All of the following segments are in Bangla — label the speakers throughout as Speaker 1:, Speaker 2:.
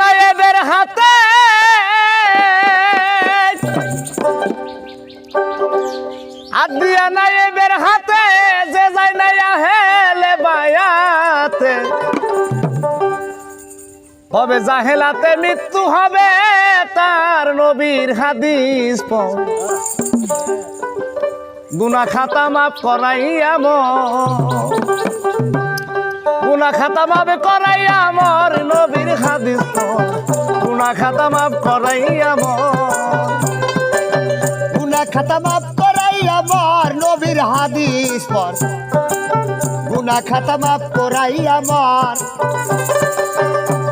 Speaker 1: না হাতে। হাত দিয়া না এদের হাতে, যে যায় না হেলে বায়াতে। হবে জাহেলাতে মৃত্যু হবে, তার নবীর হাদিস গুনা খাতা মাফ করাইয়া গুনা খাতা মাফ করাইয়া মর, নবীর হাদিস খাতা মাফ করাইয়া মর।
Speaker 2: গুনা খাতা মাফ করাই আমার নবীর হাদিস পর। গুনা খাতা মাফ করাই আমার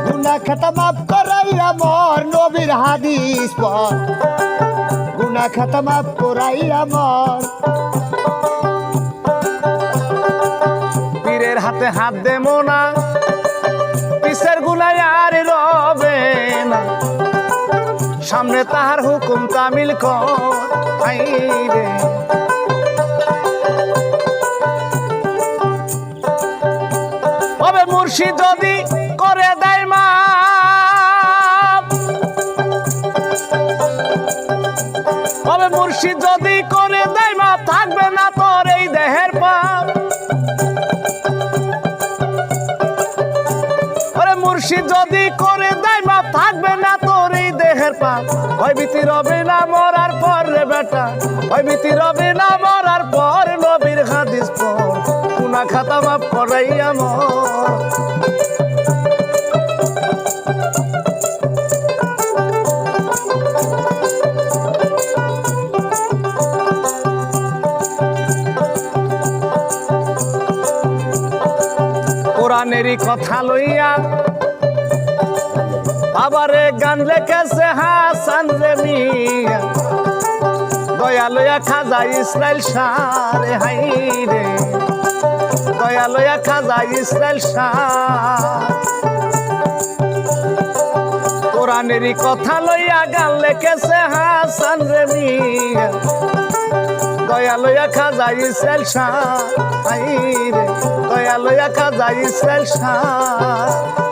Speaker 2: গুনা খাতা মাফ করাই আমার নবীর হাদিস পর। গুনা খাতা মাফ করাই আমার
Speaker 1: পীরের হাতে হাত দে মোনা পিসের গুনায় আর রবে না। সামনে তাহার হুকুম তামিল তবে মুর্শিদ যদি করে দেয় মা তবে মুর্শিদ যদি করে যদি করে দেয়, মা থাকবে না তোর এই দেহের পাপ। ভয় ভীতি রবে না মরার পর রে বেটা। ভয় ভীতি রবে না মরার পর নবীর হাদিস পর কুনা খাতা মাপ করাই কোরআনেরই কথা লইয়া বাবারে গান লেখেছে হাসান রে মিয়া। দয়া লইয়া খাজা ইসরায়েল সারে হাই রে। দয়া লইয়া খাজা ইসরায়েল সার। কোরআনেরই কথা লইয়া গান লেখেছে হাসান রে দয়া লইয়া খাজা ইসরায়েল শাহ দয়া লইয়া খাজা ইসরায়েল শাহ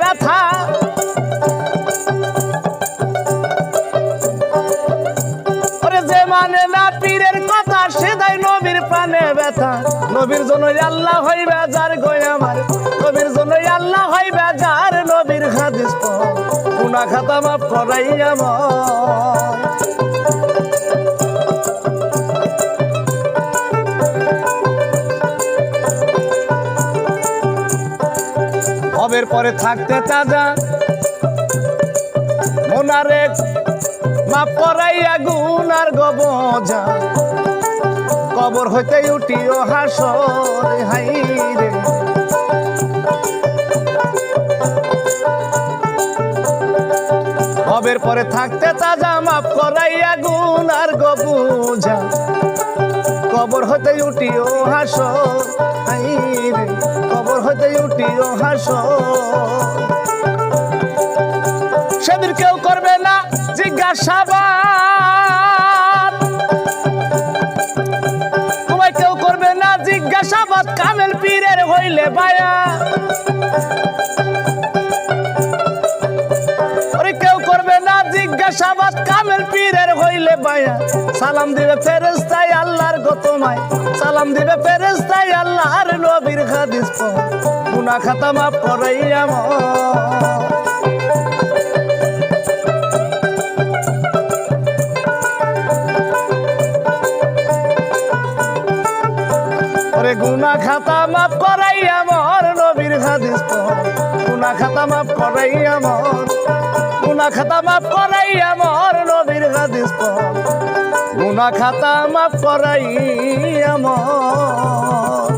Speaker 1: ব্যথা। ওরে যে মানে না, পীরের কথা, সে দেয় নবীর প্রাণে ব্যথা। নবীর জন্য আল্লাহ হই যার গয় আমার। নবীর জন্য আল্লাহ হই বেজার নবীর হাদিস গুনা খাতা মাফ করাই আমার। হবের পরে থাকতে তাজা মোনারে মাপ করাইয়া গুনার গবজা কবর হইতে উঠিও হাসর, হাই রে। হবের পরে থাকতে তাজা মাপ করাইয়া গুনার গবুজা কবর হতে উঠিও হাসর কবর হতে উঠিও সেদিন কেউ করবে না জিজ্ঞাসাবাদ। তোমায় কেউ করবে না জিজ্ঞাসাবাদ, কামেল পীরের হইলে বায়া। বায়া সালাম দিবে ফেরেস্তাই আল্লাহর গতমায়। সালাম দিবে ফেরেস্তাই আল্লাহর নবীর হাদিস গুনা খাতা মাফ করাই আমার গুনা খাতা মাফ করাই আমার নবীর হাদিস গুনা খাতা মাফ করাই আমার গুনা খাতা মাফ করাই আমার নবীর হাদিস পড় গুনা খাতা মাফ করাই আমার।